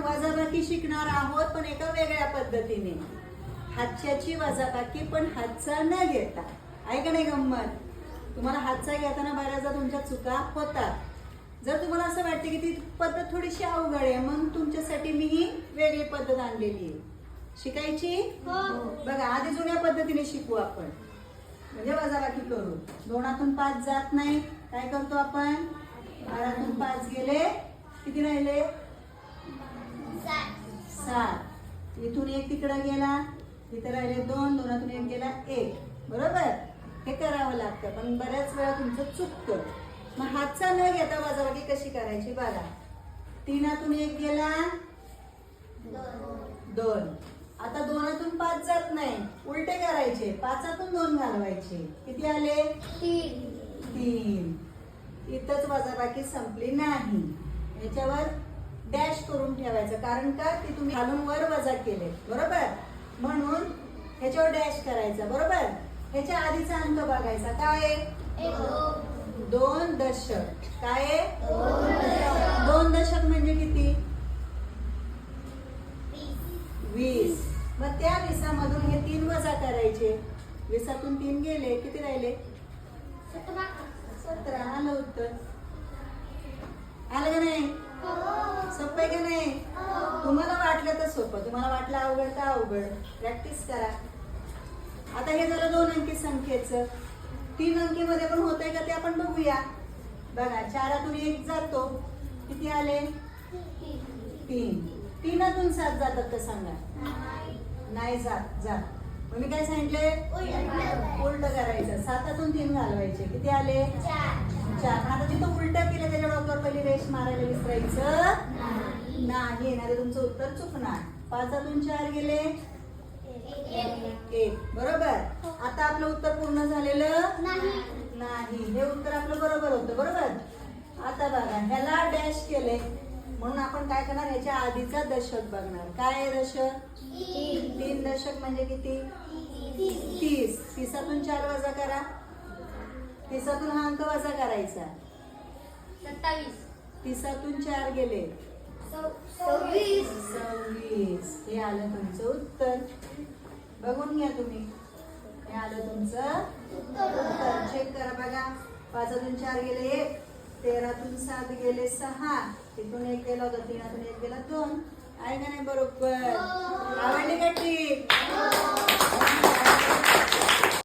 वजाबाकी शिकणार आहोत पण एका वेगळ्या पद्धतीने. हातच्याची वजाबाकी पण हातचा न घेता. आहे का नाही गंमत? तुम्हाला हातचा घेताना बऱ्याचदा तुमच्या चुका होतात. जर तुम्हाला असं वाटते की ती पद्धत थोडीशी अवघड आहे मग तुमच्यासाठी मी ही वेगळी पद्धत आणलेली आहे. शिकायची? बघा आधी जुन्या पद्धतीने शिकू आपण. म्हणजे वजाबाकी करू. दोनातून पाच जात नाही. काय करतो आपण? बारातून पाच गेले. किती राहिले? सात. इथून एक तिकडं गेला तिथे राहिले दोन दोनातून एक गेला एक. बरोबर? हे करावं लागतं पण बऱ्याच वेळा तुमचं चुकतं. मग हातचा न घेता वजाबाकी कशी करायची बघा. तीनातून एक गेला दोन. आता दोनातून पाच जात नाही. उलटे करायचे. पाचातून दोन घालवायचे. किती आले? तीन. इथंच वजाबाकी संपली नाही. याच्यावर डॅश करून ठेवायचं. कारण का? ते तुम्ही खालून वर वजा केले बरोबर? म्हणून ह्याच्यावर डॅश करायचा. बरोबर? ह्याच्या आधीचा अंक बघायचा. काय दोन दशक. काय दोन दशक म्हणजे किती? वीस. मग त्या विसामधून हे तीन वजा करायचे. विसातून तीन गेले. किती राहिले? सतरा. आलं उत्तर. वाटलं तर सोपं. तुम्हाला वाटलं अवघड का अवघड? प्रॅक्टिस करा. आता हे झालं दोन अंकी संख्येचं. तीन अंकीमध्ये पण होत आहे का ते आपण बघूया. बघा चारातून एक जातो. किती आले? तीन. तीनातून सात जातात का सांगा? नाही. जात जात मग मी काय सांगितले? उलट करायचं. सातातून तीन घालवायचे. किती आले? चार. आता जिथं उलट केलं त्याच्या डोक्यावर पहिली रेष मारायला विसरायचं? नाही ना तुमचं उत्तर चुकणार. पाचातून चार गेले? एक. बरोबर. आता आपलं उत्तर पूर्ण झालेलं? नाही. हे उत्तर आपलं बरोबर होतं बरोबर? आता बघा ह्याला डॅश केले म्हणून आपण काय करणार ह्याच्या आधीचा दशक बघणार. काय आहे दशक? तीन. दशक म्हणजे किती? तीस. तीसातून चार वजा करा. तीसातून हा अंक वजा करायचा. सत्तावीस. तीसातून चार गेले. सव्वीस. सव्वीस. हे आलं तुमचं उत्तर. बघून घ्या तुम्ही. हे आलं तुमचं उत्तर. चेक करा बघा. पाचातून चार गेले. एक. तेरातून सात गेले सहा तिथून एक गेला होता तीनातून एक गेला दोन. आहे का नाही बरोबर? आवडली का ठीक